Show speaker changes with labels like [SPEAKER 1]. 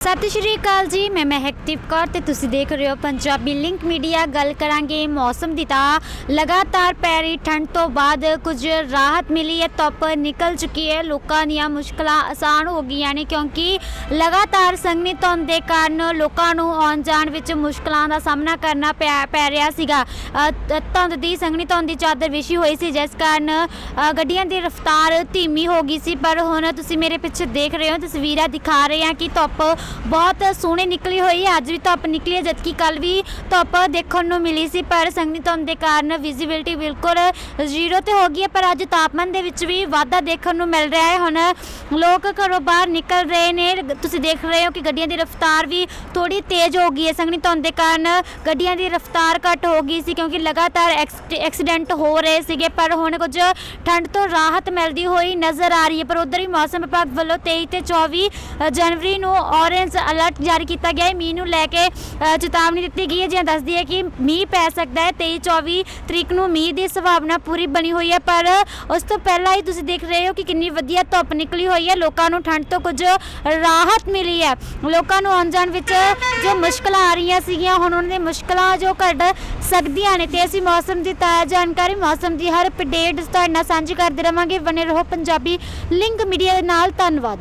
[SPEAKER 1] ਸਤਿ ਸ਼੍ਰੀ ਅਕਾਲ ਜੀ, ਮੈਂ ਮਹਿਕਦੀਪ ਕੌਰ ਤੇ ਤੁਸੀਂ ਦੇਖ ਰਹੇ ਹੋ ਪੰਜਾਬੀ ਲਿੰਕ ਮੀਡੀਆ। ਗੱਲ ਕਰਾਂਗੇ ਮੌਸਮ ਦੀ ਤਾਂ ਲਗਾਤਾਰ ਪੈ ਰਹੀ ਠੰਡ ਤੋਂ ਬਾਅਦ ਕੁਝ ਰਾਹਤ ਮਿਲੀ ਹੈ, ਧੁੱਪ ਨਿਕਲ ਚੁੱਕੀ ਹੈ। ਲੋਕਾਂ ਦੀਆਂ ਮੁਸ਼ਕਲਾਂ ਆਸਾਨ ਹੋ ਗਈਆਂ ਨੇ ਕਿਉਂਕਿ ਲਗਾਤਾਰ ਸੰਘਣੀ ਧੁੰਦ ਦੇ ਕਾਰਨ ਲੋਕਾਂ ਨੂੰ ਆਉਣ ਜਾਣ ਵਿੱਚ ਮੁਸ਼ਕਲਾਂ ਦਾ ਸਾਹਮਣਾ ਕਰਨਾ ਪਿਆ, ਪੈ ਰਿਹਾ ਸੀਗਾ। ਧੁੰਦ ਦੀ, ਸੰਘਣੀ ਧੁੰਦ ਦੀ ਚਾਦਰ ਵਿਛੀ ਹੋਈ ਸੀ, ਜਿਸ ਕਾਰਨ ਗੱਡੀਆਂ ਦੀ ਰਫ਼ਤਾਰ ਧੀਮੀ ਹੋ ਗਈ ਸੀ। ਪਰ ਹੁਣ ਤੁਸੀਂ ਮੇਰੇ ਪਿੱਛੇ ਦੇਖ ਰਹੇ ਹੋ, ਤਸਵੀਰਾਂ ਦਿਖਾ ਰਹੇ ਹਾਂ ਕਿ ਧੁੱਪ ਬਹੁਤ ਸੋਹਣੀ ਨਿਕਲੀ ਹੋਈ ਹੈ। ਅੱਜ ਵੀ ਧੁੱਪ ਨਿਕਲੀ ਹੈ, ਜਦਕਿ ਕੱਲ ਵੀ ਧੁੱਪ ਦੇਖਣ ਨੂੰ ਮਿਲੀ ਸੀ, ਪਰ ਸੰਘਣੀ ਧੁੰਦ ਦੇ ਕਾਰਨ ਵਿਜ਼ਿਬਿਲਟੀ ਬਿਲਕੁਲ ਜ਼ੀਰੋ ਤੇ ਹੋ ਗਈ ਹੈ। ਪਰ ਅੱਜ ਤਾਪਮਾਨ ਦੇ ਵਿੱਚ ਵੀ ਵਾਧਾ ਦੇਖਣ ਨੂੰ ਮਿਲ ਰਿਹਾ ਹੈ। ਹੁਣ ਲੋਕ ਘਰੋਂ ਬਾਹਰ ਨਿਕਲ ਰਹੇ ਨੇ। ਤੁਸੀਂ ਦੇਖ ਰਹੇ ਹੋ ਕਿ ਗੱਡੀਆਂ ਦੀ ਰਫ਼ਤਾਰ ਵੀ ਥੋੜੀ ਤੇਜ਼ ਹੋ ਗਈ ਹੈ। ਸੰਘਣੀ ਧੁੰਦ ਦੇ ਕਾਰਨ ਗੱਡੀਆਂ ਦੀ ਰਫ਼ਤਾਰ ਘੱਟ ਹੋ ਗਈ ਸੀ, ਕਿਉਂਕਿ ਲਗਾਤਾਰ ਐਕਸ- ਐਕਸੀਡੈਂਟ ਹੋ ਰਹੇ ਸੀਗੇ। ਪਰ ਹੁਣ ਕੁਝ ਠੰਡ ਤੋਂ ਰਾਹਤ ਮਿਲਦੀ ਹੋਈ ਨਜ਼ਰ ਆ ਰਹੀ ਹੈ। ਪਰ ਉਧਰ ਵੀ ਮੌਸਮ ਵਿਭਾਗ ਵੱਲੋਂ 23 ਤੇ 24 ਜਨਵਰੀ ਨੂੰ ਔਰ ਔਰੇਂਜ ਅਲਰਟ ਜਾਰੀ ਕੀਤਾ ਗਿਆ ਹੈ। ਮੀਂਹ ਨੂੰ ਲੈ ਕੇ ਚੇਤਾਵਨੀ ਦਿੱਤੀ ਗਈ ਹੈ। ਜਿਵੇਂ ਦੱਸਦੀ ਹੈ ਕਿ ਮੀਂਹ ਪੈ ਸਕਦਾ ਹੈ। 23 24 ਤਰੀਕ ਨੂੰ ਮੀਂਹ ਦੀ ਸੰਭਾਵਨਾ ਪੂਰੀ ਬਣੀ ਹੋਈ ਹੈ। ਪਰ ਉਸ ਤੋਂ ਪਹਿਲਾਂ ਹੀ ਤੁਸੀਂ ਦੇਖ ਰਹੇ ਹੋ ਕਿ ਕਿੰਨੀ ਵਧੀਆ ਧੁੱਪ ਨਿਕਲੀ ਹੋਈ ਹੈ। ਲੋਕਾਂ ਨੂੰ ਠੰਡ ਤੋਂ ਕੁਝ ਰਾਹਤ ਮਿਲੀ ਹੈ। ਲੋਕਾਂ ਨੂੰ ਆਉਣ ਜਾਣ ਵਿੱਚ ਜੋ ਮੁਸ਼ਕਲਾਂ ਆ ਰਹੀਆਂ ਸੀਗੀਆਂ, ਹੁਣ ਉਹਨਾਂ ਦੀਆਂ ਮੁਸ਼ਕਲਾਂ ਜੋ ਘਟ ਸਕਦੀਆਂ ਨੇ ਤੇ ਅਸੀਂ ਮੌਸਮ ਦੀ ਤਾਜ਼ਾ ਜਾਣਕਾਰੀ, ਮੌਸਮ ਦੀ ਹਰ ਅਪਡੇਟ ਤੁਹਾਡੇ ਨਾਲ ਸਾਂਝੀ ਕਰਦੇ ਰਵਾਂਗੇ। ਬਨੇ ਰਹੋ ਪੰਜਾਬੀ ਲਿੰਕ ਮੀਡੀਆ ਦੇ ਨਾਲ। ਧੰਨਵਾਦ।